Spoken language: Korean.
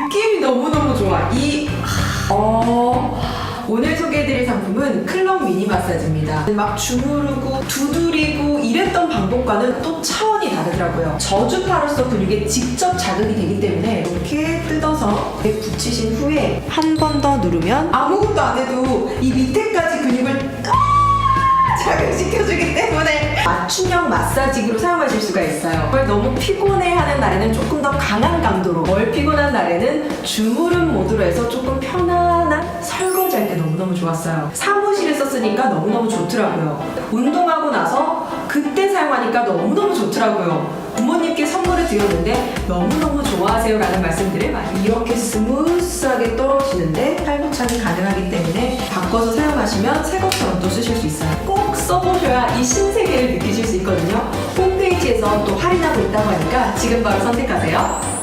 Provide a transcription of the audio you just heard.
느낌이 너무너무 좋아. 이, 어, 오늘 소개해드릴 상품은 클럽 미니 마사지입니다. 막 주무르고 두드리고 이랬던 방법과는 또 차원이 다르더라고요. 저주파로서 근육에 직접 자극이 되기 때문에 이렇게 뜯어서 이렇게 붙이신 후에 한 번 더 누르면 아무것도 안 해도 이 밑에까지 근육을 자극시켜주기 때문에 맞춤형 마사지기로 사용하실 수가 있어요. 정말 너무 피곤해하는 날에는 조금 더 강한 강도로, 덜 피곤한 날에는 주무름 모드로 해서 조금 편안한 설거지할 때 너무너무 좋았어요. 사무실에 썼으니까 너무너무 좋더라고요. 운동하고 나서 그때 사용하니까 너무너무 좋더라고요. 부모님께 선물을 드렸는데 너무너무 좋아하세요라는 말씀들을 많이 이렇게 스무스하게 떨어지는데 탈부착이 가능하기 때문에 바꿔서 사용하시면 새 것처럼 또 쓰실 수 있어요. 꼭 써보셔야 이 신세계를 느끼실 수 있거든요. 홈페이지에서 또 할인하고 있다고 하니까 지금 바로 선택하세요.